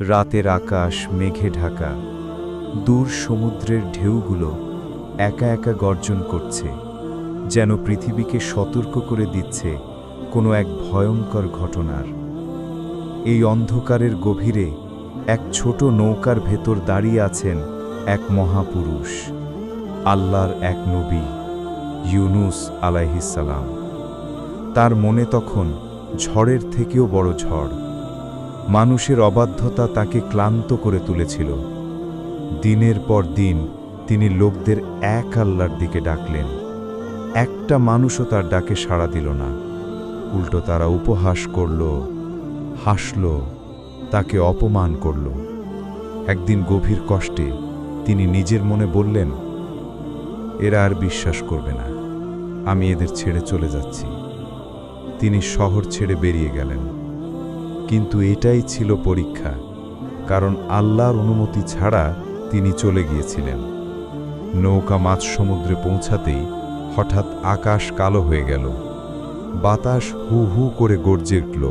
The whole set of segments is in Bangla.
রাতের আকাশ মেঘে ঢাকা। দূর সমুদ্রের ঢেউগুলো একা একা গর্জন করছে, যেন পৃথিবীকে সতর্ক করে দিচ্ছে কোনো এক ভয়ঙ্কর ঘটনার। এই অন্ধকারের গভীরে এক ছোট নৌকার ভেতর দাঁড়িয়ে আছেন এক মহাপুরুষ, আল্লাহর এক নবী, ইউনুস আলাইহিসালাম তার মনে তখন ঝড়ের থেকেও বড় ঝড়। মানুষের অবাধ্যতা তাকে ক্লান্ত করে তুলেছিল। দিনের পর দিন তিনি লোকদের এক আল্লাহর দিকে ডাকলেন। একটা মানুষও তার ডাকে সাড়া দিল না। উল্টো তারা উপহাস করল, হাসল, তাকে অপমান করল। একদিন গভীর কষ্টে তিনি নিজের মনে বললেন, এরা আর বিশ্বাস করবে না, আমি এদের ছেড়ে চলে যাচ্ছি। তিনি শহর ছেড়ে বেরিয়ে গেলেন। কিন্তু এটাই ছিল পরীক্ষা, কারণ আল্লাহর অনুমতি ছাড়া তিনি চলে গিয়েছিলেন। নৌকা মাছ সমুদ্রে পৌঁছাতেই হঠাৎ আকাশ কালো হয়ে গেল। বাতাস হু হু করে গর্জে উঠল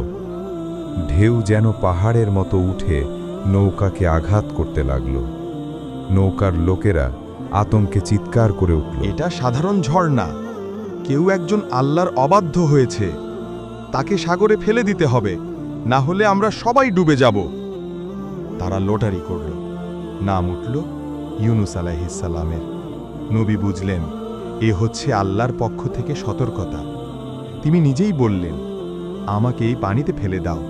ঢেউ যেন পাহাড়ের মতো উঠে নৌকাকে আঘাত করতে লাগল। নৌকার লোকেরা আতঙ্কে চিৎকার করে উঠল। এটা সাধারণ ঝড় না কেউ একজন আল্লাহর অবাধ্য হয়েছে। তাকে সাগরে ফেলে দিতে হবে। না হলে আমরা সবাই ডুবে যাব। তারা লোটারি করল। নাম উঠল ইউনুস আলাইহিসাল্লামের নবী বুঝলেন, এ হচ্ছে আল্লাহর পক্ষ থেকে সতর্কতা। তিনি নিজেই বললেন, আমাকে এই পানিতে ফেলে দাও।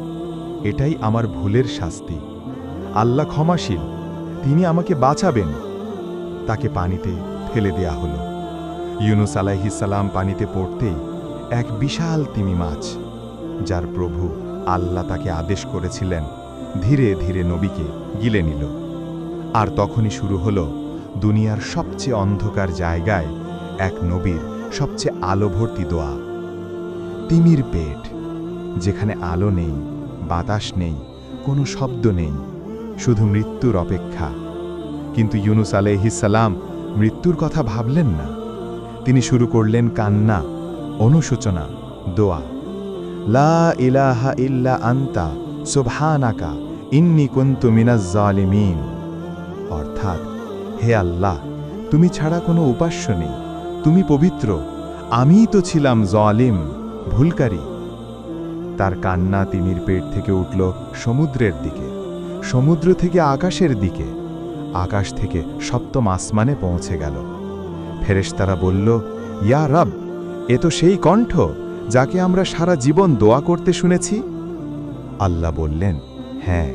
এটাই আমার ভুলের শাস্তি। আল্লাহ ক্ষমাশীল, তিনি আমাকে বাঁচাবেন। তাকে পানিতে ফেলে দেয়া হল। ইউনুস আলাইহিসাল্লাম পানিতে পড়তেই এক বিশাল তিমি মাছ, যার প্রভু আল্লাহ তাকে আদেশ করেছিলেন, ধীরে ধীরে নবীকে গিলে নিল। আর তখনই শুরু হল দুনিয়ার সবচেয়ে অন্ধকার জায়গায় এক নবীর সবচেয়ে আলোভর্তি দোয়া। তিমির পেট, যেখানে আলো নেই, বাতাস নেই, কোনো শব্দ নেই, শুধু মৃত্যুর অপেক্ষা। কিন্তু ইউনুস আলাইহিসাল্লাম মৃত্যুর কথা ভাবলেন না। তিনি শুরু করলেন কান্না, অনুশোচনা, দোয়া। লা ইলাহা ইল্লা আন্তা, সুবহানাকা, ইন্নি কুনতু মিনাজ জালিমিন। অর্থাৎ, হে আল্লাহ, তুমি ছাড়া কোনো উপাস্য নেই, তুমি পবিত্র আমিই তো ছিলাম জালিম, ভুলকারী। তার কান্না তিমির পেট থেকে উঠল সমুদ্রের দিকে, সমুদ্র থেকে আকাশের দিকে, আকাশ থেকে সপ্তম আসমানে পৌঁছে গেল। ফেরেশতারা বলল, ইয়া রব, এ তো সেই কণ্ঠ। যাকে আমরা সারা জীবন দোয়া করতে শুনেছি? আল্লাহ বললেন হ্যাঁ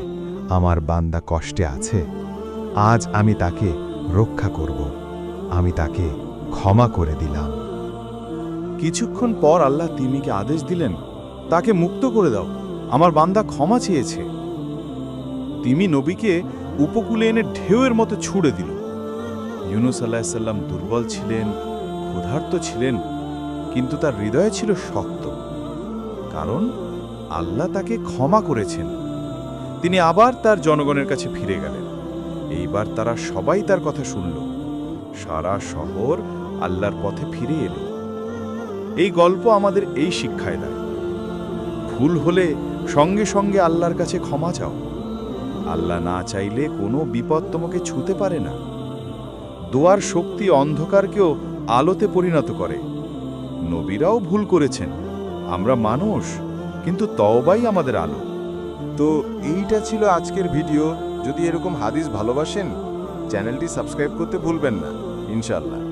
আমার বান্দা কষ্টে আছে। আজ আমি তাকে রক্ষা করব। আমি তাকে ক্ষমা করে দিলাম। কিছুক্ষণ পর আল্লাহ তিমিকে আদেশ দিলেন, তাকে মুক্ত করে দাও। আমার বান্দা ক্ষমা চেয়েছে। তিমি নবীকে উপকূলে এনে ঢেউয়ের মতো ছুড়ে দিল। ইউনুস আল্লাহিসাল্লাম দুর্বল ছিলেন, ক্ষুধার্ত ছিলেন। কিন্তু তার হৃদয়ে ছিল শক্ত, কারণ আল্লাহ তাকে ক্ষমা করেছেন। তিনি আবার তার জনগণের কাছে ফিরে গেলেন। এইবার তারা সবাই তার কথা শুনল। সারা শহর আল্লাহর পথে ফিরে এলো। এই গল্প আমাদের এই শিক্ষায় দেয়। ভুল হলে সঙ্গে সঙ্গে আল্লাহর কাছে ক্ষমা চাও। আল্লাহ না চাইলে কোনো বিপদ তোমাকে ছুতে পারে না। দোয়ার শক্তি অন্ধকারকেও আলোতে পরিণত করে। নবীরাও ভুল করেছেন। আমরা মানুষ, কিন্তু তওবাই আমাদের আলো। তো এইটা ছিল আজকের ভিডিও। যদি এরকম হাদিস ভালোবাসেন, চ্যানেলটি সাবস্ক্রাইব করতে ভুলবেন না ইনশাল্লাহ